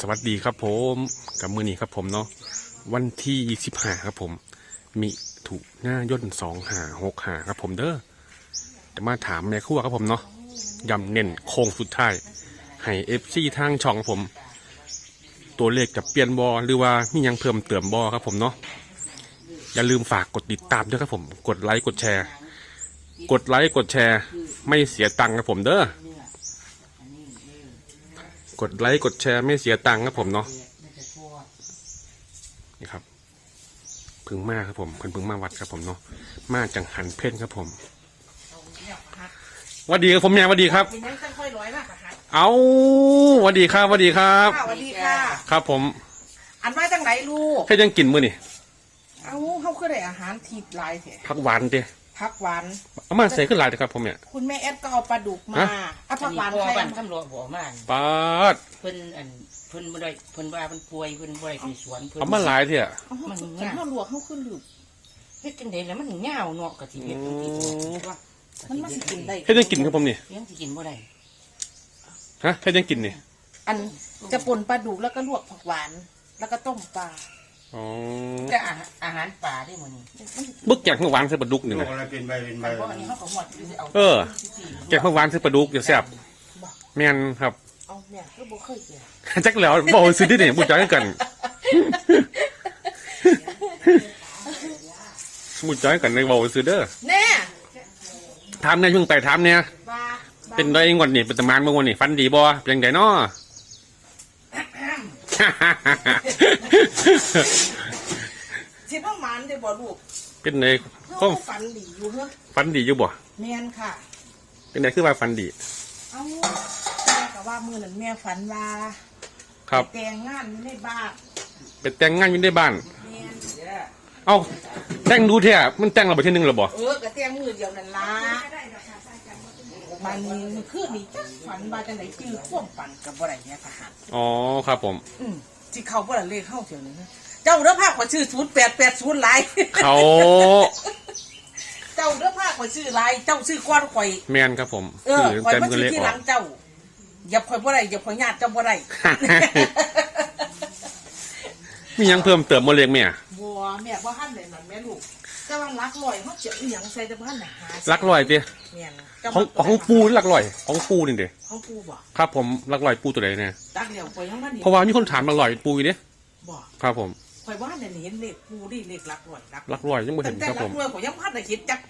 สวัสดีครับผมกับมือนี้ครับผมเนาะวันที่สิบห้าครับผม มีถูกหน้าย่นสองหาหกหาครับผมเด้อจะมาถามแม่ครัวครับผมเนาะย้ำเน้นโค้งสุดท้ายให้เอฟซีทางช่องครับผม ตัวเลขจะเปลี่ยนบอหรือว่ามียังเพิ่มเติมบอครับผมเนาะอย่าลืมฝากกดติดตามด้วยครับผม กดไลค์กดแชร์ กดไลค์กดแชร์ ไม่เสียตังค์ครับผมเด้อ ดไลค์กดแชร์ไม่เสียตังค์ครับผมเนาะนี่ครับเพึ่งมาครับผมเพิ่นเพึ่งมาวัดครับผมเนาะมาจังหันเพ่นครับผมหวัสดีครับผมแม่หวัสดีครับเป็นยังค่อยๆร้อยมากค่ะเอาหวัสดีครับหวัสดีครับสวัสดีค่ะครับผม อันมาจังไหนลูกให้ยังกินมื้อนี่เอ้าเขาคือได้อาหารทีหลายแท้ผักหวานเด้ ผักหวาน เอามาใส่ขึ้นหลายเด้อครับผมเนี่ย คุณแม่แอดก็เอาปลาดุกมาฮะ เอาผักหวานอัไทยบ้านทำรวจหัวมานปาดเพิ่นอันเพิ่นบ่ได้เพิ่นว่าเพิ่นป่วยเพิ่นบ่ได้ไปสวนเพิ่น เอามาหลายเถอะเอาเขาฉันเขาลวกเขาขึ้นลูกเฮ็ดจังได๋แล้วมันยาวเนาะก็สิเฮ็ดจังซี่ว่ามันมาสิกินได้ให้ยังกินครับผมนี่เลี้ยงสิกินบ่ได้ฮะให้ยังกินนี่อันจะป่นปลาดุกแล้วก็ลวกผักหวาน แล้วก็ต้มปลา อ๋อแต่อาหารอาหารป่าได้มื้อนี้บึกแกงผักหวานใส่ปลาดุกนี่ลูนะกอะไรเป็นใบเป็นใบเพราะอันนี้เฮาก็หมดสิเอาเออแกงผักหวานใส่ปลาดุกเดี๋ยวแซ่บแม่นครับ เอาแม่ก็บ่เคยกินจักแล้วบอกว่าซื้อที่ไหนบุญจักกันบุญจักกันในบอกว่าซื้อเด้อแน่ถามเนี่ยเพิ่งไปถามเนี่ยว่าเป็นได้งวดนี่เป็นตะมานเมื่อวันนี่ฟันดีบ่เป็นยังไงเนาะ สิว่าหมันได้บ่ลูกเป็นไงเขาก็ฝันดีอยู่เฮ้อฟันดีอยู่บ่แม่นค่ะ เป็นไงคือว่าฟันดีเอ้าแม่ก็ว่ามื้อนั้นแม่ฝันว่าครับแต่งงานอยู่ในบ้านเป็นแต่งงานอยู่ในบ้านแม่นเอ้าแต่งดูเถอะมันแต่งเราไปที่หนึ่งหรอบ่เออก็แต่งมือเดียวนั่นล่ะ มันคือนี่จักฝันว่าจังได๋จื้อควมฝันกับบ่ได้เนี่ยค่ะหันอ๋อครับผม อืมสิเข้าบ่ล่ะเลขเข้าเที่ยวนี้นะเจ้าเด้อพาขอชื่อ0880หลายเขา เจ้าเด้อพาขอชื่อหลายเจ้าชื่อก้อนข่อย แมนครับผมเออคือข่อยเต็มมากันชื่อเล็กที่อหอลักงเจ้าอย่าข่อยบ่ได้อย่าข่อยญาติเจ้าบ่ได้ มีหยังเพิ่มเติมมาเลี้ยงแม่บัวแม่บ่ทันได้นั่นแม่ลูก แต่ว่ารักลอยเฮาเจะอีหยังใส่แต่บ่ทันได้หาลักลอยเด้แม่นของของปูนี่ลักลอย ของปูนี่เด้ของปูบ่ครับผมลักลอยปูตัวไหนเนี่ยตักแล้วข่อยยังบ่ได้เพราะว่ามีคนถามลักลอยปูอยู่เด้บ่ครับผมข่อยบ่ทันได้เห็นเลขปูดิเลขรักลอยรักลักลอยยังไม่แต่เห็นแต่ครับรัผกม ลอยข่อยยังบ่ทันได้เห็นจัก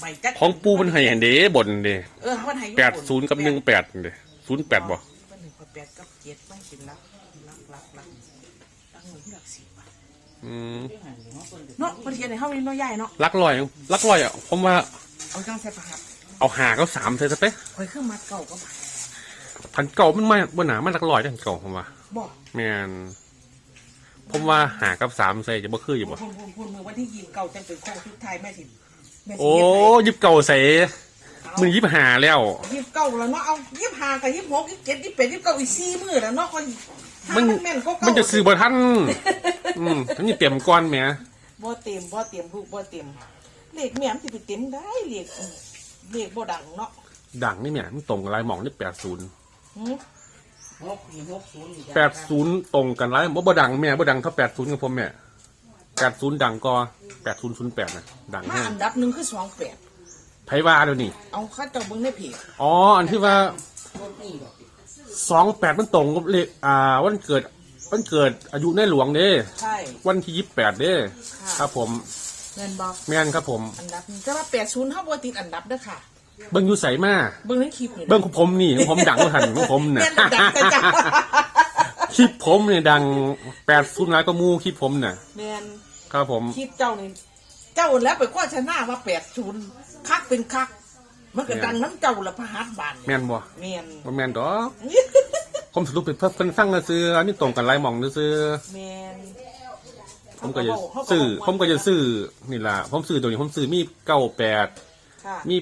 ใบจักของปูมันให้เห็นเด้บนเด้เออมันให้อยู่แปดศูนย์กับหนึ่งแปดเด้ศูนย์แปดบ่มันหนึ่งกับแปดกับเจ็ดมันเป็นรักรักรักรักรักหนึ่งที่รักสี่บาท อืมเนาะประเทศในเฮานี่เนาะใหญ่เนาะลักลอยลักลอยอะผมว่าเอาจังใส่ประหับเอาหาก็สามใส่สเปะข่อยเครื่องมัดเก่าก็บาทพันเก่ามันไม่บนหนามันลักลอยได้พันเก่าผมว่าบอกแมนผมว่าหากับสามใส่จะบ่คืออยู่บ่พูนพูนพูนมือวันที่ยิงเก่าจังเป็นโค้งทุกไทายแม่สิแม่สิโอ้ยิบเก่าใส่มันยิบหาแล้วยิบเก่าแล้วเนาะเอายิบห้ากับยิบหกยิบเจ็ดยิบแปดยิบเก้าอีกสี่มือแล้วเนาะคน มันแม่นก็มันจะซื้อบ่ทันอืมทั้งนี้เตรียมก้อนแหมบ่เต็มบ่เต็มลูกบ่เต็มเลขแม่มันสิไปเต็มได้เลขเลขบ่ดังเนาะดังนี่แหม่มันตรงกับลายหมองนี่แปดศูนย์หือหกสี่หกศูนย์อยู่จ้ะแปดศูนย์ตรงกันไรบ่บ่ดังแม่บ่ดังเท่าแปดศูนย์กับผมแม่แปดศูนย์ดังก็แปดศูนย์ศูนย์แปดนะดังมาแน่อันดับหนึ่งคือสองแปดไผว่าเดี๋ยวนี้เอาข้าเจ้าเบิ่งในเพจอ๋ออันที่ว่าบ่มีดอก สองแปดมันตรงกับเลขอ่าวันเกิดวันเกิดอายุในหลวงเด้ใช่ วันที่ยี่สิบแปดเด้ค่ะ ครับผมเงินบอกแม่นครับผม อันดับหนึ่งแต่ว่าแปดศูนย์เท่าบัวติดอันดับเด้อค่ะ เบิ้งอยู่ใสมาเบิ่งในคลิปนี่เบิ้งของผมนี่ของผมดังกว่าหันของผมน่ะแม่นดังแต่จ้าคลิปผมเนี่ยดังแปดศูนย์ร้ายก็มูคลิปผมน่ะแม่นครับผม คลิปเจ้านี่เจ้าแล้วไปโฆษณาว่าแปดศูนย์คักเป็นคัก มันก็ดังน้ำเจ้าละพระหัตถ์บานแม่นบ่แม่นบ่แม่นดอกผมสรุปเป็นเพิ่นฟังนะซื้ออันนี้ตรงกันไรหมองซื้อแม่นผมก็จะซื้อผมก็จะซื้อนี่ล่ะผมซื้อตัวนี้ผมซื้อมีเก้าแปดค่ะมี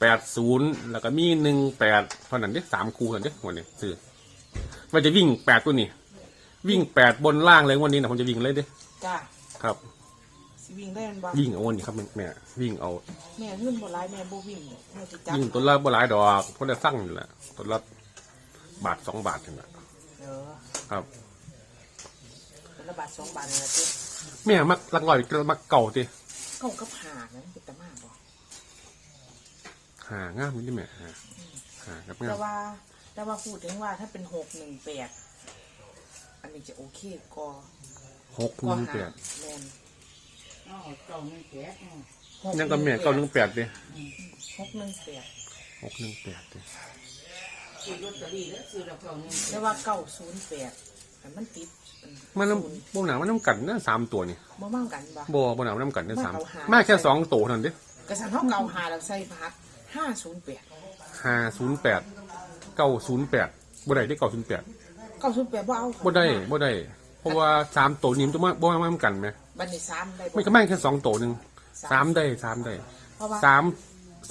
แปดศูนย์แล้วก็มีหนึ่งแปดเท่านั้นเด้สามคูเท่านั้นเด้วันนี้ซื้อมันจะวิ่งแปดตัวนี้วิ่งแปดบนล่างเลยวันนี้นะผมจะวิ่งเลยเด้จ้าครับ สิวิ่งได้มันบ่วิ่งเอาวันนี้ครับแม่แม่วิ่งเอา แม่เงินบ่หลายแม่บ่วิ่งแม่จะจับวิ่งตัวละบ่หลายดอกเพราะได้สั่งนี่แหละตัวละบาทสองบาทนี่แหละเออครับบาทสองบาทนี่ละเจ้แม่มักลักลอยมักเก่าติเก้ากับหานะเป็นตะมาบ่หางามนี่แม่หาหากับงาแต่มว่า แต่ว่าพูดถึงว่าถ้าเป็นหกหนึ่งแปดอันนี้จะโอเคก็หกหก็นึ่งหาแปดแมน อ๋อเก่านี่แก่อืมหกยังกับแม่เก้าหนึ่งแปดดิหกหนึ่งแปดหกหนึ่งแปดดิซื้อลอตเตอรี่แล้วซื้อแล้วเก่านี่แต่ว่าเก้าศูนย์แปดอันมันติดมันน้ำบ่หนามันน้ำกันนะสามตัวนี่บ่มั่งกันบ่ บ่บ่หนามันน้ำกันนะสามเอาหา มาแค่สองตัวเท่านั้นดิกระสันเขาเก่าหาแล้วใส่พัดห้าศูนย์แปดห้าศูนย์แปดเก้าศูนย์แปดบ่ได้ได้เก้าศูนย์แปดเก้าศูนย์แปดบ่เอาบ่ได้บ่ได้ เพราะว่าสามตัวนี้มันจะมาบ่มาน้ำกันไหม บันนี้สามได้บ่ไม่ก็ไม่แค่สองตัวหนึ่งสามได้สามได้เพราะว่าสาม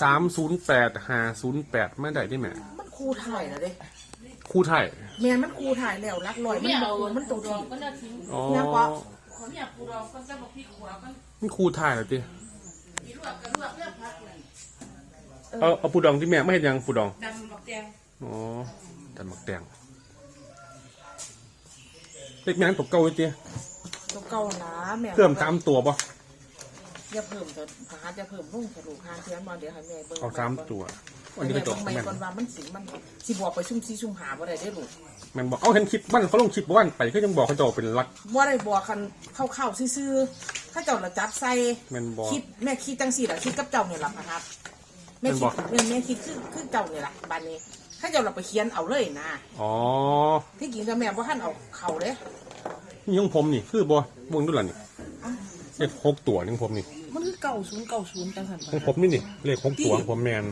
สามศูนย์แปดห้าศูนย์แปดไม่ได้ได้ไหมมันครูถ่ายแล้วเด้คู่ไทยแม่นมันครูถ่ายแล้วรักลอยมันบ่มันตรงที่ ก็น่าทิ้งอ๋อแล้วก็ขอเนี่ยปูดองก็จะบอกพี่ขวาก็มันคู่ไทยเหรอติมีลวกกระลวกเลือกพักเลยเอาเอาปูดองที่แม่ไม่เห็นยังปูดองดำบักแดงอ๋อแต่หมักแดงเล็กแม่นตกเก้าไว้เตี้ย ตัวเก่าหนาแม่เพิ่มสามตัวป่ะอย่าเพิ่มเถอะพาจะเพิ่มลงกระดูกหาเทียนมาเดี๋ยวให้แม่เบิ่งเอาสามตัวอันนี้แม่ก็จเบิ่บงไม่แม่นก่อนว่ามันสิมันสิบอกไปชุ่มซีชุ่มหาบ่ได้เด้อลูกแม่นบอกเอาเห็นคลิปบ้านเขาลงคลิปบ้านไปก็ยังบอกเขาจะเอาเป็นรัก บ่ได้บอกคันเข้าๆซื่อๆถ้าเจ้าละจับใส่แม่นบอกคิดแม่คิดจังซี่ล่ะคิดกับเจ้าเนี่ยล่ะนะครับแม่แม่นคิบ่ดแม่แม่คิดคือคือเจ้าเนี่ยล่ะบัดนี้ถ้าเจ้าเราไปเขียนเอาเลยนะอ๋อที่จริงแล้วแม่บ่ทันเอาเข้าเด้ นี่ของผมนี่คือบ่วงดุลันนี่เลขหกตัวนี่ของผมนี่ มันคือ90 90จังซั่นของผมนี่นี่เลขหกตัวของผมแมน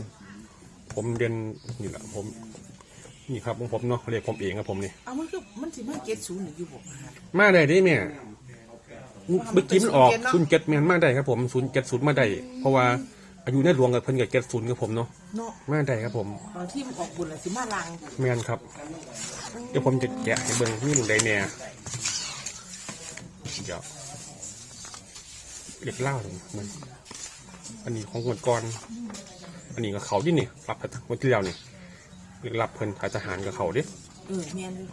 ผมเรียนนี่แหละผม นี่ครับของผมเนาะเลขผมเองครับผมนี่เอามันคือมันสิมาเก็ตศูนย์นี่อยู่บ่ครับมาได้ได้แม่เมื่อกี้มันออกเนอะศูนย์เจ็ดแมนมาได้ครับผมศูนย์เจ็ดศูนย์มาได้เพราะว่าอายุในหลวงกับเพิ่นกับเจ็ดศูนย์กับผมเนาะเนาะมาได้ครับผมบางที่มันออกบุญแล้วสิมาลังแมนครับ เดี๋ยวผมจะแกะให้เบิ่งนี่หนึ่งใดแน่ เดี๋ยวเล็กเล่าเลยมันอันนี้ของคนก่อน อันนี้ก็เขาดินี่รับวันที่แล้วนี่เรียกรับเพิ่นขายทหารกับเขาดิเออแม่นอยู่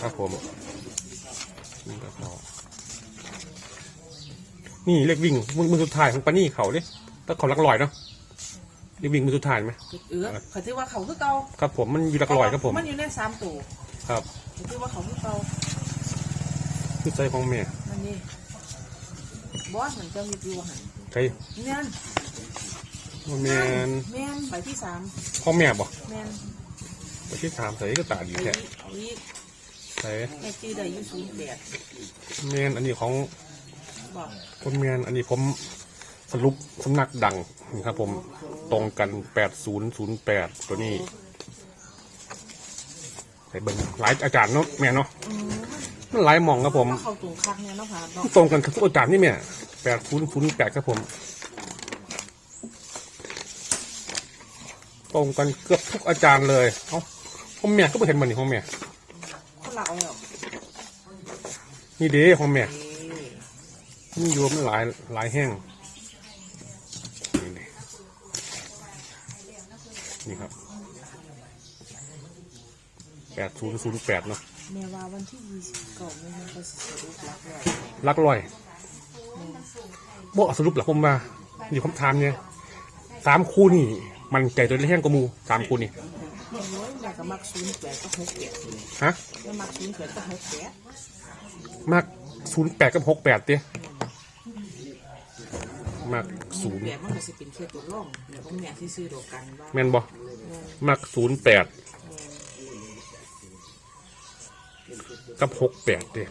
ครับผมนี่ก็เขานี่เลขวิ่งมือมือสุดท้ายของปานี่เขาดิถ้าเขาหลักลอยเนาะเลขวิ่งมือสุดท้ายไหมเออเขาถือว่าเขาคือเก่าครับผมมันอยู่หลักลอยครับผมมันอยู่ในสามตัวครับเขาถือว่าเขาคือเก่าคือใจของแม่ นั่นนี่บอสมันจะมีอยู่หันใจแม่นแม่นแม่นใบที่สามของแม่บอกแม่นไปที่ถามใส่ก็ตาดีเอาแท้อีกเอาอีกใส่แม่จื้อได้อยู่ศูนย์แปดแม่นอันนี้ของบอกคนแม่นอันนี้ผมสรุปสำนักดังนี่ครับผมตรงกันแปดศูนย์ศูนย์แปดตัวนี้ใส่เบิ่งหลายอาจารย์เนาะแม่เนาะ มันหลายหมองครับผมก็เข้าตรงคักเนี่ยเนาะค่ะเนาะตรงกันกับทุกอาจารย์นี่แม่แปดศูนย์ศูนย์แปดครับผม ตรงกันเกือบทุกอาจารย์เลย เอ้าของแม่ก็ไม่เห็นมันนี่ของแม่ คนละเอาแล้วนี่เด้ของแม่เอ้ยนี่รวมหลายหลายแห้งนี่นี่นี่ครับ แปดศูนย์ศูนย์แปดเนาะแม่ว่าวันที่ยี่สิบเก้าแม่ก็สิสรุปรักแล้วลักลอยบ่สรุปหลักผมว่าอยู่คำถามเนี่ยสามคู่นี่ มันใจตัวแห้งกว่าหมูสามคู่นี่แม่น้อยแม่ก็มักศูนย์แปดก็หกแปดฮะ แม่มักศูนย์แปดก็หกแปดมากศูนย์แปดกับหกแปดเตี้ยมากศูนย์แปดมันก็สิเป็นแค่ตัวร่องแต่ของแม่ที่ซื้อดอกกันว่าแม่นบ่มากศูนย์แปด กับหกแปดเตี้ย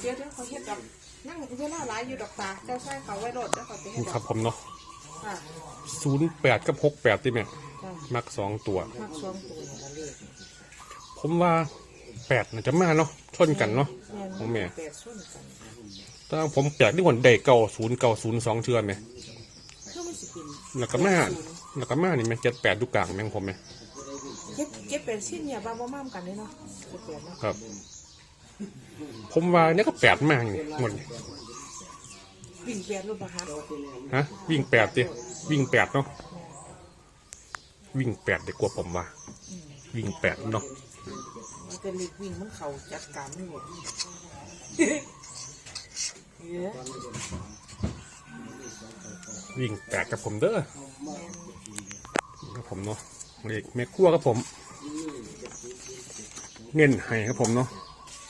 เดี๋ยวเดี๋ยวเขาเฮ็ดดอกนั่งเวลาหลายอยู่ดอกตาเจ้าชายเขาไว้รถแล้วเขาไปเฮ็ดนี่ดคอรับกผมเนาะค่ะศูนย์แปดกับหกแปดติแม่จ้ะมักสองตัว มักสองตัวนี่ละเลขผมว่าแปดน่าจะมาเนาะชนกันเนาะ ของแม่ แปดส่วนกัน ถ้าผมแปลกที่คนได้เก่าศูนย์เก่าศูนย์สองเทือนไหมคือมันสิเป็นแล้วก็มา แล้วก็มานี่แม่เจ็ดแปดดูกลางแม่งผมไหมเก็บเก็บเป็นชิ้นเนี่ยบ้างบ่มามกันเลยเนาะเก็บเป็นเนาะครับ ผมว่าเนี่ยก็แปดมากนี่หมดนี่วิ่งแปดรูปประหัตฮะ วิ่งแปดติวิ่งแปดเนาะวิ่งแปดดีกว่าผมว่า วิ่งแปดเนาะมันก็เล็กวิ่งมันเขาจัดการไม่หมดเยอะวิ่งแปดกับผมเด้อครับ ผมเนาะเลขแม่ขั้วครับผม เน้นให้ครับผมเนาะ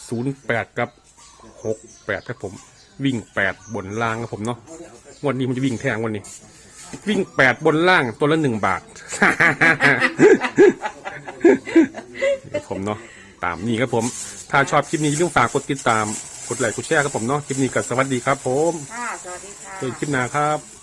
ศูนย์แปดกับหกแปดครับผม วิ่งแปดบนล่างครับผมเนาะงวันนี้มันจะวิ่งแทงวันนี้ วิ่งแปดบนล่างตัวละหนึ่งบาทครับผมเนาะตามนี้ครับผม ถ้าชอบคลิปนี้อย่าลืมฝากกดติดตาม กดไลค์กดแชร์ครับผมเนาะคลิปนี้ก็สวัสดีครับผมค่ะสวัสดีค่ะ เจอกันคลิปหน้าครับ